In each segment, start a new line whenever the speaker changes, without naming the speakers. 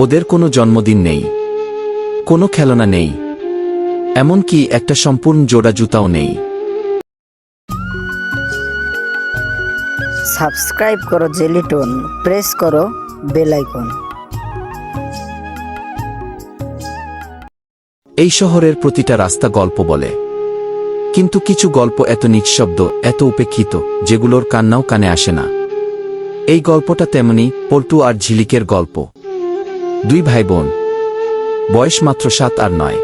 ওদের কোনো জন্মদিন নেই কোনো খেলনা নেই এমনকি একটা সম্পূর্ণ জোড়া জুতাও নেই।
সাবস্ক্রাইব করো জেলিটন প্রেস করো বেল আইকন।
এই শহরের প্রতিটা রাস্তা গল্প বলে কিন্তু কিছু গল্প এত নিঃশব্দ এত উপেক্ষিত যেগুলোর কান্নাও কানে আসে না। এই গল্পটা তেমনি পল্টু আর ঝিলিকের গল্প। দুই ভাই বোন বয়স মাত্র সাত আর নয়।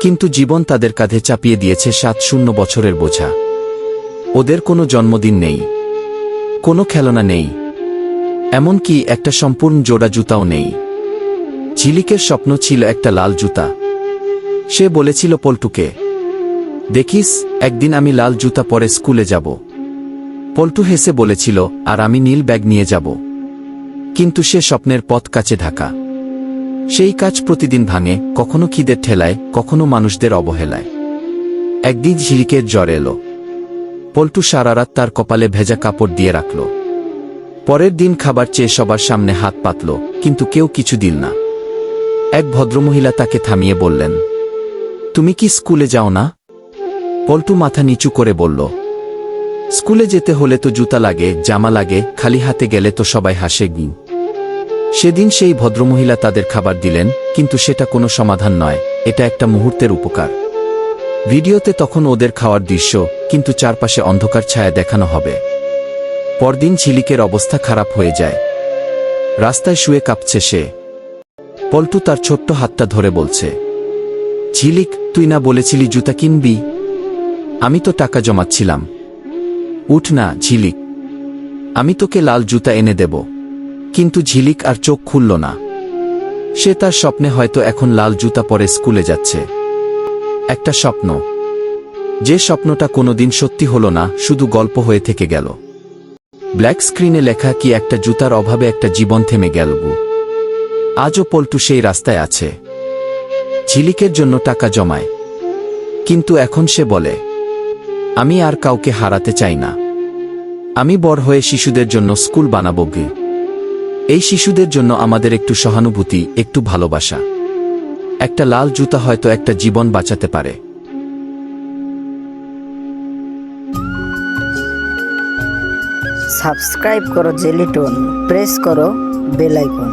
কিন্তু জীবন তাদের কাঁধে চাপিয়ে দিয়েছে সাত শূন্য বছরের বোঝা। ওদের কোনো জন্মদিন নেই। কোনো খেলনা নেই। এমনকি একটা সম্পূর্ণ জোড়া জুতাও নেই। ঝিলিকের স্বপ্ন ছিল একটা লাল জুতা। সে বলেছিল, পল্টুকে, দেখিস, একদিন আমি লাল জুতা পরে স্কুলে যাব। পল্টু হেসে বলেছিল, আর আমি নীল ব্যাগ নিয়ে যাব। কিন্তু সে স্বপ্নের পথ কাছে ঢাকা। সেই কাজ প্রতিদিন ভাঙে, কখনো খিদের ঠেলায়, কখনো মানুষদের অবহেলায়। একদিন ঝিলিকের জ্বর এলো। পল্টু সারা রাত তার কপালে ভেজা কাপড় দিয়ে রাখল। পরের দিন খাবার চেয়ে সবার সামনে হাত পাতল, কিন্তু কেউ কিছু দিল না। এক ভদ্রমহিলা তাকে থামিয়ে বললেন, তুমি কি স্কুলে যাও না? পল্টু মাথা নিচু করে বলল, স্কুলে যেতে হলে তো জুতা লাগে, জামা লাগে, খালি হাতে গেলে তো সবাই হাসে গি সেদিন সেই ভদ্রমহিলা তাদের খাবার দিলেন, কিন্তু সেটা কোনো সমাধান নয়, এটা একটা মুহূর্তের উপকার। ভিডিওতে তখন ওদের খাওয়ার দৃশ্য, কিন্তু চারপাশে অন্ধকার ছায়া দেখানো হবে। পরদিন ঝিলিকের অবস্থা খারাপ হয়ে যায়। রাস্তায় শুয়ে কাঁপছে সে। পল্টু তার ছোট্ট হাতটা ধরে বলছে, ঝিলিক, তুই না বলেছিলি জুতা কিনবি? আমি তো টাকা জমাচ্ছিলাম। উঠ না, ঝিলিক। আমি তোকে লাল জুতা এনে দেব। কিন্তু ঝিলিক আর চোখ খুলল না। সে তার স্বপ্নে হয়তো এখন লাল জুতা পরে স্কুলে যাচ্ছে। একটা স্বপ্ন। যে স্বপ্নটা কোনোদিন সত্যি হল না, শুধু গল্প হয়ে থেকে গেল। ব্ল্যাক স্ক্রিনে লেখা কি একটা জুতার অভাবে একটা জীবন থেমে গেল আজও পল্টু সেই রাস্তায় আছে। ঝিলিকের জন্য টাকা জমায়। কিন্তু এখন সে বলে, আমি আর কাউকে হারাতে চাই না। আমি বড় হয়ে শিশুদের জন্য স্কুল বানাবো গে। এই শিশুদের জন্য আমাদের একটু সহানুভূতি একটু ভালোবাসা। একটা লাল জুতা হয়তো একটা জীবন বাঁচাতে পারে।
সাবস্ক্রাইব করো জেলিটন প্রেস করো বেল আইকন।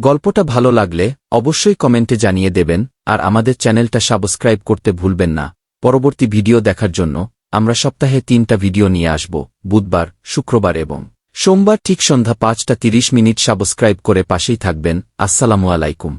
গল্পটা ভালো লাগলে অবশ্যই কমেন্টে জানিয়ে দেবেন আর আমাদের চ্যানেলটা সাবস্ক্রাইব করতে ভুলবেন না। পরবর্তী ভিডিও দেখার জন্য আমরা সপ্তাহে তিনটা ভিডিও নিয়ে আসব, বুধবার, শুক্রবার এবং সোমবার ঠিক সন্ধ্যা পাঁচটা তিরিশ মিনিট সাবস্ক্রাইব করে পাশেই থাকবেন। আসসালামু আলাইকুম।